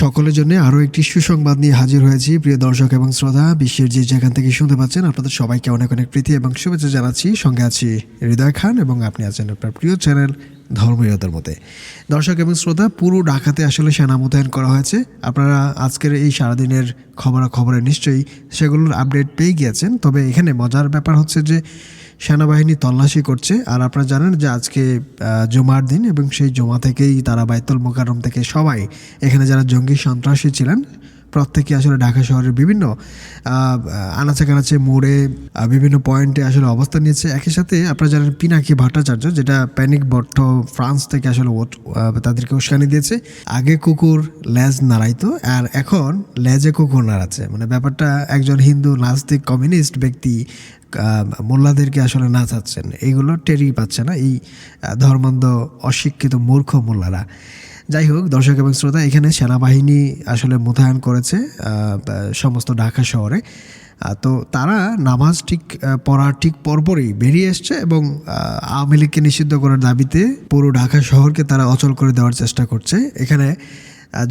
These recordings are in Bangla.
সকলের জন্য আরও একটি সুসংবাদ নিয়ে হাজির হয়েছি। প্রিয় দর্শক এবং শ্রোতা, বিশ্বের যে যেখান থেকে শুনতে পাচ্ছেন, আপনাদের সবাইকে অনেক অনেক প্রীতি এবং শুভেচ্ছা জানাচ্ছি। সঙ্গে আছি হৃদয় খান এবং আপনি আছেন আপনার প্রিয় চ্যানেল ধর্মীয়তার মতে দর্শক এবং শ্রোতা, পুরো ঢাকাতে আসলে সেনা মোতায়েন করা হয়েছে। আপনারা আজকের এই সারাদিনের খবরাখবরে নিশ্চয়ই সেগুলোর আপডেট পেয়ে গিয়েছেন। তবে এখানে মজার ব্যাপার হচ্ছে যে সেনাবাহিনী তল্লাশি করছে। আর আপনারা জানেন যে আজকে জমার দিন এবং সেই জমা থেকেই তারা বাইতুল মোকারম থেকে সবাই, এখানে যারা জঙ্গি সন্ত্রাসী ছিলেন প্রত্যেকে আসলে ঢাকা শহরের বিভিন্ন আনাচে কানাচে মোড়ে বিভিন্ন পয়েন্টে আসলে অবস্থান নিয়েছে। একই সাথে আপনারা জানেন পিনাকি ভট্টাচার্য, যেটা প্যানিক বট্ট ফ্রান্স থেকে আসলে তাদেরকে উস্কানি দিয়েছে। আগে কুকুর লেজ নাড়াইতো, আর এখন লেজে কুকুর নাড়াচ্ছে। মানে ব্যাপারটা একজন হিন্দু নাস্তিক কমিউনিস্ট ব্যক্তি মোল্লাদেরকে আসলে নাচাচ্ছেন। এইগুলো টেরই পাচ্ছে না এই ধর্মান্ধ অশিক্ষিত মূর্খ মোল্লারা। যাই হোক দর্শক এবং শ্রোতা, এখানে সেনাবাহিনী আসলে মোতায়েন করেছে সমস্ত ঢাকা শহরে। তো তারা নামাজ ঠিক পড়ার ঠিক পরপরই বেরিয়ে এসছে এবং আওয়ামী লীগকে নিষিদ্ধ করার দাবিতে পুরো ঢাকা শহরকে তারা অচল করে দেওয়ার চেষ্টা করছে। এখানে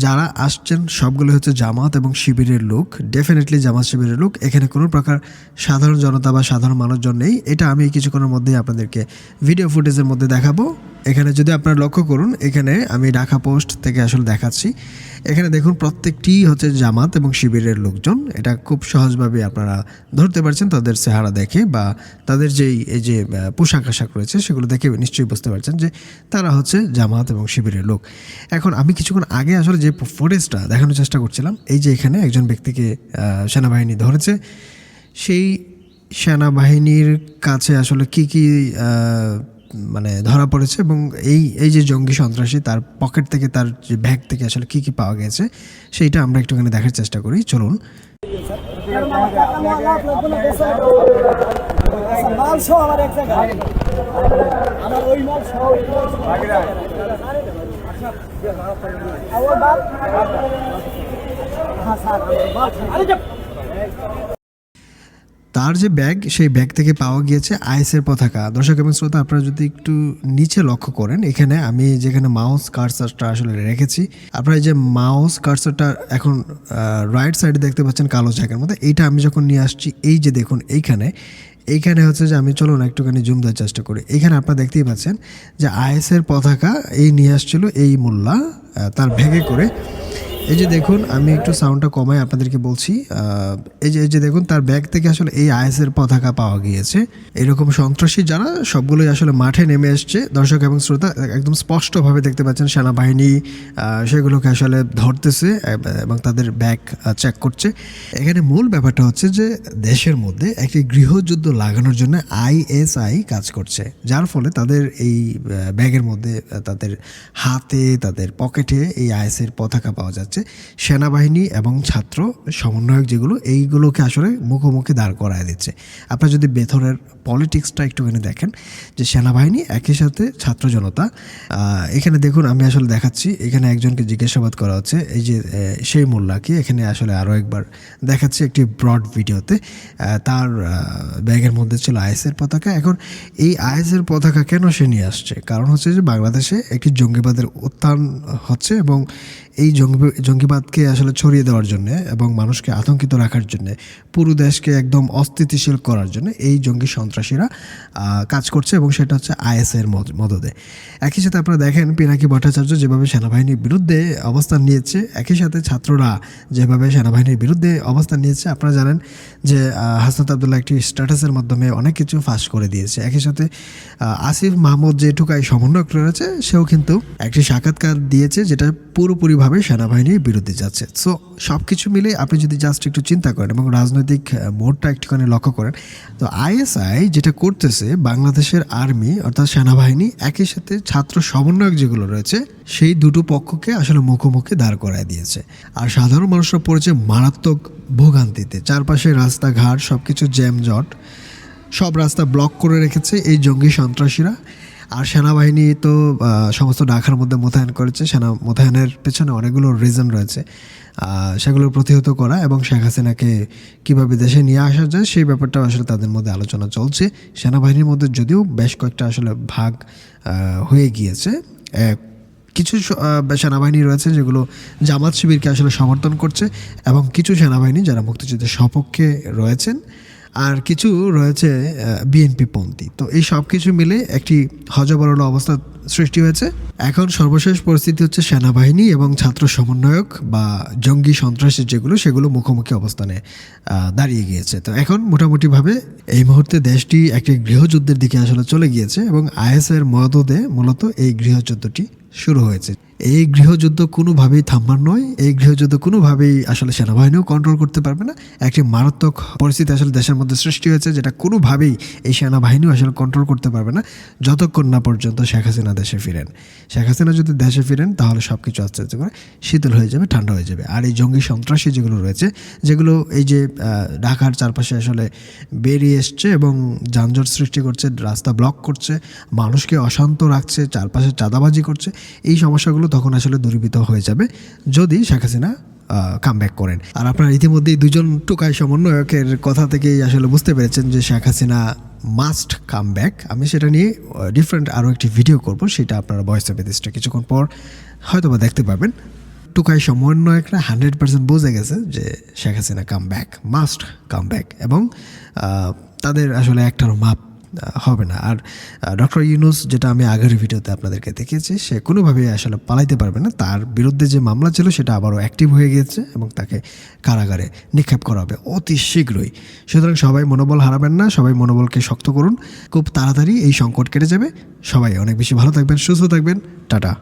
যারা আসছেন সবগুলো হচ্ছে জামাত এবং শিবিরের লোক। ডেফিনেটলি জামাত শিবিরের লোক। এখানে কোনো প্রকার সাধারণ জনতা বা সাধারণ মানুষজন নেই। এটা আমি কিছুক্ষণের মধ্যেই আপনাদেরকে ভিডিও ফুটেজের মধ্যে দেখাবো। এখানে যদি আপনারা লক্ষ্য করুন, এখানে আমি ঢাকা পোস্ট থেকে আসলে দেখাচ্ছি। এখানে দেখুন প্রত্যেকটি হচ্ছে জামাত এবং শিবিরের লোকজন। এটা খুব সহজভাবে আপনারা ধরতে পারছেন, তাদের চেহারা দেখে বা তাদের যেই, এই যে পোশাক আশাক রয়েছে সেগুলো দেখে নিশ্চয়ই বুঝতে পারছেন যে তারা হচ্ছে জামাত এবং শিবিরের লোক। এখন আমি কিছুক্ষণ আগে আসলে যে ফুটেজটা দেখানোর চেষ্টা করছিলাম, এই যে এখানে একজন ব্যক্তিকে সেনাবাহিনী ধরেছে। সেই সেনাবাহিনীর কাছে আসলে কি কি মানে ধরা পড়েছে এবং এই এই যে জঙ্গি সন্ত্রাসী তার পকেট থেকে, তার যে ব্যাগ থেকে আসলে কি কি পাওয়া গেছে, সেইটা আমরা একটুখানি দেখার চেষ্টা করি। চলুন। হ্যাঁ তার যে ব্যাগ, সেই ব্যাগ থেকে পাওয়া গিয়েছে আইএসের পতাকা। দর্শক এবং শ্রোতা, আপনারা যদি একটু নিচে লক্ষ্য করেন, এখানে আমি যেখানে মাউস কার্সারটা আসলে রেখেছি, আপনারা এই যে মাউস কার্সারটা এখন রাইট সাইডে দেখতে পাচ্ছেন কালো জায়গার মধ্যে এইটা আমি যখন নিয়ে আসছি, এই যে দেখুন এইখানে এইখানে হচ্ছে যে আমি, চলুন একটুখানি জুম দেওয়ার চেষ্টা করি। এইখানে আপনারা দেখতেই পাচ্ছেন যে আইএসের পতাকা এই নিয়ে আসছিল এই মোল্লা তার ভেগে করে। এই যে দেখুন, আমি একটু সাউন্ডটা কমাই আপনাদেরকে বলছি। এই যে এই যে দেখুন, তার ব্যাগ থেকে আসলে এই আইএসের পতাকা পাওয়া গিয়েছে। এরকম সন্ত্রাসী যারা, সবগুলোই আসলে মাঠে নেমে এসছে। দর্শক এবং শ্রোতা, একদম স্পষ্টভাবে দেখতে পাচ্ছেন সেনাবাহিনী সেগুলোকে আসলে ধরতেছে, এবং তাদের ব্যাগ চেক করছে। এখানে মূল ব্যাপারটা হচ্ছে যে, দেশের মধ্যে একটি গৃহযুদ্ধ লাগানোর জন্য আইএসআই কাজ করছে। যার ফলে তাদের এই ব্যাগের মধ্যে, তাদের হাতে, তাদের পকেটে এই আইএসের পতাকা পাওয়া যাচ্ছে। সেনাবাহিনী এবং ছাত্র সমন্বয়ক যেগুলো, এইগুলোকে আসলে মুখোমুখি দাঁড় করায় দিচ্ছে। আপনারা যদি বেথরের পলিটিক্সটা একটুখানি দেখেন, যে সেনাবাহিনী একই সাথে ছাত্র জনতা এখানে দেখুন আমি আসলে দেখাচ্ছি, এখানে একজনকে জিজ্ঞাসাবাদ করা হচ্ছে, এই যে সেই মোল্লাকে এখানে আসলে আরও একবার দেখাচ্ছি একটি ব্রড ভিডিওতে তার ব্যাগের মধ্যে ছিল আইএসের পতাকা। এখন এই আইএসের পতাকা কেন সে নিয়ে আসছে? কারণ হচ্ছে যে বাংলাদেশে একটি জঙ্গিবাদের উত্থান হচ্ছে এবং এই জঙ্গি, জঙ্গিবাদকে আসলে ছড়িয়ে দেওয়ার জন্য এবং মানুষকে আতঙ্কিত রাখার জন্য, পুরো দেশকে একদম অস্থিতিশীল করার জন্য এই জঙ্গি সন্ত্রাসীরা কাজ করছে এবং সেটা হচ্ছে আইএসের মদদে। একই সাথে আপনারা দেখেন পিনাকি ভট্টাচার্য যেভাবে সেনাবাহিনীর বিরুদ্ধে অবস্থান নিয়েছে, একই সাথে ছাত্ররা যেভাবে সেনাবাহিনীর বিরুদ্ধে অবস্থান নিয়েছে, আপনারা জানেন যে হাসনাত আবদুল্লাহ একটি স্ট্যাটাসের মাধ্যমে অনেক কিছু ফাঁস করে দিয়েছে। একই সাথে আসিফ মাহমুদ যে টুকাই সমন্বয়ক রয়েছে, সেও কিন্তু একটি সাক্ষাৎকার দিয়েছে যেটা পুরোপুরিভাবে সেনাবাহিনীর বিরুদ্ধে যাচ্ছে। সো সব কিছু মিলে আপনি যদি জাস্ট একটু চিন্তা করেন এবং রাজনৈতিক মোড়টা একটুখানি লক্ষ্য করেন, তো আইএসআই যেটা করতেছে বাংলাদেশের আর্মি অর্থাৎ সেনাবাহিনী, একই সাথে ছাত্র সমন্বয়ক যেগুলো রয়েছে, সেই দুটো পক্ষকে আসলে মুখোমুখি দাঁড় করায় দিয়েছে। আর সাধারণ মানুষরা পড়েছে মারাত্মক ভোগান্তিতে চারপাশে রাস্তাঘাট সব কিছু জ্যামজট, সব রাস্তা ব্লক করে রেখেছে এই জঙ্গি সন্ত্রাসীরা। আর সেনাবাহিনী তো সমস্ত ঢাকার মধ্যে মোতায়েন করেছে। সেনা মোতায়েনের পেছনে অনেকগুলো রিজন রয়েছে। সেগুলো প্রতিহত করা এবং শেখ হাসিনাকে কীভাবে দেশে নিয়ে আসা যায়, সেই ব্যাপারটাও আসলে তাদের মধ্যে আলোচনা চলছে। সেনাবাহিনীর মধ্যে যদিও বেশ কয়েকটা আসলে ভাগ হয়ে গিয়েছে। কিছু সেনাবাহিনী রয়েছে যেগুলো জামাত শিবিরকে আসলে সমর্থন করছে এবং কিছু সেনাবাহিনী যারা মুক্তিযুদ্ধের সপক্ষে রয়েছেন আর কিছু রয়েছে বিএনপি পন্থী। তো এই সব কিছু মিলে একটি হজবরল অবস্থা সৃষ্টি হয়েছে। এখন সর্বশেষ পরিস্থিতি হচ্ছে সেনাবাহিনী এবং ছাত্র সমন্বয়ক বা জঙ্গি সন্ত্রাসী যেগুলো, সেগুলো মুখোমুখি অবস্থানে দাঁড়িয়ে গিয়েছে। তো এখন মোটামুটিভাবে এই মুহূর্তে দেশটি একটি গৃহযুদ্ধের দিকে আসলে চলে গিয়েছে এবং আইএসের মদদে মূলত এই গৃহযুদ্ধটি শুরু হয়েছে। এই গৃহযুদ্ধ কোনোভাবেই থামবার নয়। এই গৃহযুদ্ধ কোনোভাবেই আসলে সেনাবাহিনীও কন্ট্রোল করতে পারবে না। একটি মারাত্মক পরিস্থিতি আসলে দেশের মধ্যে সৃষ্টি হয়েছে যেটা কোনোভাবেই এই সেনাবাহিনীও আসলে কন্ট্রোল করতে পারবে না। যতক্ষণ না পর্যন্ত শেখ হাসিনা দেশে ফিরেন। শেখ হাসিনা যদি দেশে ফিরেন, তাহলে সব কিছু আস্তে আস্তে করে শীতল হয়ে যাবে, ঠান্ডা হয়ে যাবে। আর এই জঙ্গি সন্ত্রাসী যেগুলো রয়েছে, যেগুলো এই যে ঢাকার চারপাশে আসলে বেরিয়ে এসছে এবং যানজট সৃষ্টি করছে, রাস্তা ব্লক করছে, মানুষকে অশান্ত রাখছে, চারপাশে চাঁদাবাজি করছে এই সমস্যাগুলো তখন আসলে দূরীভূত হয়ে যাবে যদি শেখ হাসিনা কাম ব্যাক করেন। আর আপনারা ইতিমধ্যেই দুজন টুকাই সমন্বয়কের কথা থেকেই আসলে বুঝতে পেরেছেন যে Sheikh Hasina must come back আমি সেটা নিয়ে ডিফারেন্ট আরও একটি ভিডিও করব, সেটা আপনারা ভয়েস অফ এদিসটা কিছুক্ষণ পর হয়তো বা দেখতে পাবেন। টুকাই সমন্বয়করা হান্ড্রেড পার্সেন্ট বুঝে গেছে যে Sheikh Hasina come back must come back এবং তাদের আসলে একটারও মাপ হবে না। আর ডক্টর ইউনুস, যেটা আমি আগের ভিডিওতে আপনাদেরকে দেখিয়েছি, সে কোনোভাবেই আসলে পালাইতে পারবে না। তার বিরুদ্ধে যে মামলা ছিল, সেটা আবারও অ্যাক্টিভ হয়ে গিয়েছে এবং তাকে কারাগারে নিক্ষেপ করা হবে অতি শীঘ্রই। সুতরাং সবাই মনোবল হারাবেন না, সবাই মনোবলকে শক্ত করুন। খুব তাড়াতাড়ি এই সংকট কেটে যাবে। সবাই অনেক বেশি ভালো থাকবেন, সুস্থ থাকবেন। টাটা।